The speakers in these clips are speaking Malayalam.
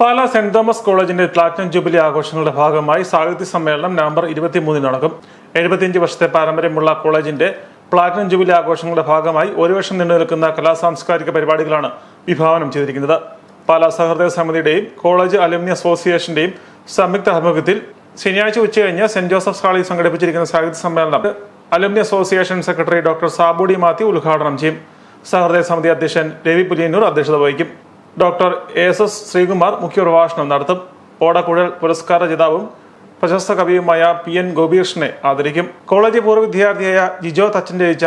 പാലാ സെന്റ് തോമസ് കോളേജിന്റെ പ്ലാറ്റിനം ജൂബിലി ആഘോഷങ്ങളുടെ ഭാഗമായി സാഹിത്യ സമ്മേളനം നവംബർ ഇരുപത്തിമൂന്നിന് നടക്കും. എഴുപത്തിയഞ്ച് വർഷത്തെ പാരമ്പര്യമുള്ള കോളേജിന്റെ പ്ലാറ്റിനം ജൂബിലി ആഘോഷങ്ങളുടെ ഭാഗമായി ഒരു വർഷം നീണ്ടു നിൽക്കുന്ന കലാസാംസ്കാരിക പരിപാടികളാണ് വിഭാവനം ചെയ്തിരിക്കുന്നത്. പാലാ സഹൃദയ സമിതിയുടെയും കോളേജ് അലുമിനി അസോസിയേഷന്റെയും സംയുക്ത ആഭിമുഖ്യത്തിൽ ശനിയാഴ്ച ഉച്ചകഴിഞ്ഞ് സെന്റ് ജോസഫ്സ് ഹാളിൽ സംഘടിപ്പിച്ചിരിക്കുന്ന സാഹിത്യ സമ്മേളനം alumni association secretary doctor Sabu D Mathew ഉദ്ഘാടനം ചെയ്യും. സഹൃദയ സമിതി അധ്യക്ഷൻ രവി പുലിയന്നൂർ അധ്യക്ഷത വഹിക്കും. ഡോക്ടർ എസ് എസ് ശ്രീകുമാർ മുഖ്യപ്രഭാഷണം നടത്തും. ഓടക്കുഴൽ പുരസ്കാര ജേതാവും പ്രശസ്ത കവിയുമായ പി എൻ ഗോപികൃഷ്ണനെ ആദരിക്കും. കോളേജ് പൂർവ വിദ്യാർത്ഥിയായ ജിജോ തച്ചൻ രചിച്ച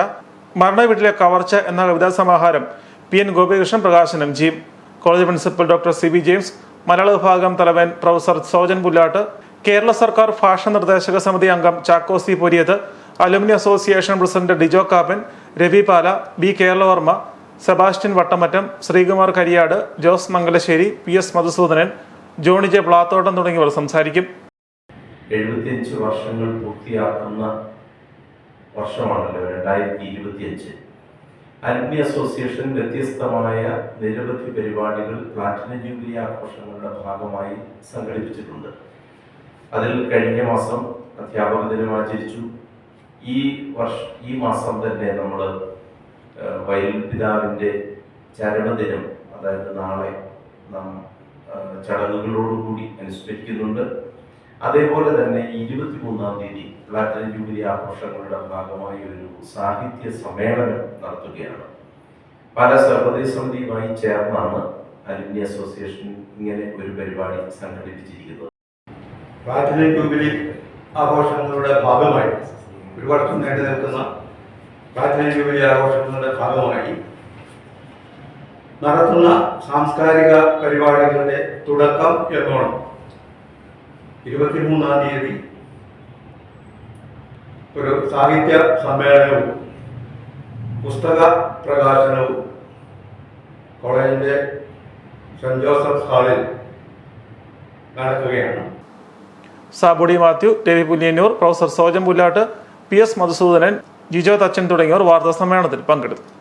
മരണ വീട്ടിലെ കവർച്ച എന്ന കവിതാ സമാഹാരം പി എൻ ഗോപികൃഷ്ണൻ പ്രകാശനം ചെയ്യും. College principal doctor C B James മലയാള വിഭാഗം തലവൻ പ്രൊഫസർ സോജൻ പുല്ലാട്ട് കേരള സർക്കാർ ഭാഷ നിർദ്ദേശക സമിതി അംഗം Chacko C Poriyath alumni association president Dijo Kappan Ravi Pala B Keralavarma Sebastian Vattamattam Sreekumar Kariyad Jose Mangalassery P S Madhusoodanan Johnny J Plathottam തുടങ്ങിയവർ സംസാരിക്കും. എഴുപത്തിയഞ്ച് വർഷങ്ങൾ പൂർത്തിയാക്കുന്ന വർഷമാണല്ലോ രണ്ടായിരത്തി ഇരുപത്തിയഞ്ച് അൽമി അസോസിയേഷൻ വ്യത്യസ്തമായ നിരവധി പരിപാടികൾ പ്ലാറ്റിനം ജൂബിലി ആഘോഷങ്ങളുടെ ഭാഗമായി സംഘടിപ്പിച്ചിട്ടുണ്ട്. അതിൽ കഴിഞ്ഞ മാസം അധ്യാപക ദിനം ആചരിച്ചു. ഈ വർഷ ഈ മാസം തന്നെ നമ്മൾ വയൽ പിതാവിന്റെ ചരമദിനം അതായത് നാളെ നാം ചടങ്ങുകളോടുകൂടി അനുസ്മരിക്കുന്നുണ്ട്. അതേപോലെ തന്നെ ഇരുപത്തിമൂന്നാം തീയതി പ്ലാറ്റിനം ജൂബിലി ആഘോഷങ്ങളുടെ ഭാഗമായി ഒരു സാഹിത്യ സമ്മേളനം നടത്തുകയാണ്. പല സർവദേശ സമിതിയുമായി ചേർന്നാണ് അലുമിനി അസോസിയേഷൻ ഇങ്ങനെ ഒരു പരിപാടി സംഘടിപ്പിച്ചിരിക്കുന്നത്. പ്ലാറ്റിനം ജൂബിലി ആഘോഷങ്ങളുടെ ഭാഗമായി ഒരു വർഷം നീണ്ടു നിൽക്കുന്ന പ്ലാറ്റിനം ജൂബിലി ആഘോഷങ്ങളുടെ ഭാഗമായി. നടത്തുന്ന സാംസ്കാരിക പരിപാടികളുടെ തുടക്കം എന്നോണം ഇരുപത്തിമൂന്നാം തീയതി ഒരു സാഹിത്യ സമ്മേളനവും പുസ്തക പ്രകാശനവും കോളേജിന്റെ സെന്റ് ജോസഫ് ഹാളിൽ നടക്കുകയാണ്. Sabu D Mathew Ravi Pulliyannoor professor Sojan Pullattu P S Madhusoodanan Jijo Thachan തുടങ്ങിയവർ വാർത്താ സമ്മേളനത്തിൽ പങ്കെടുത്തു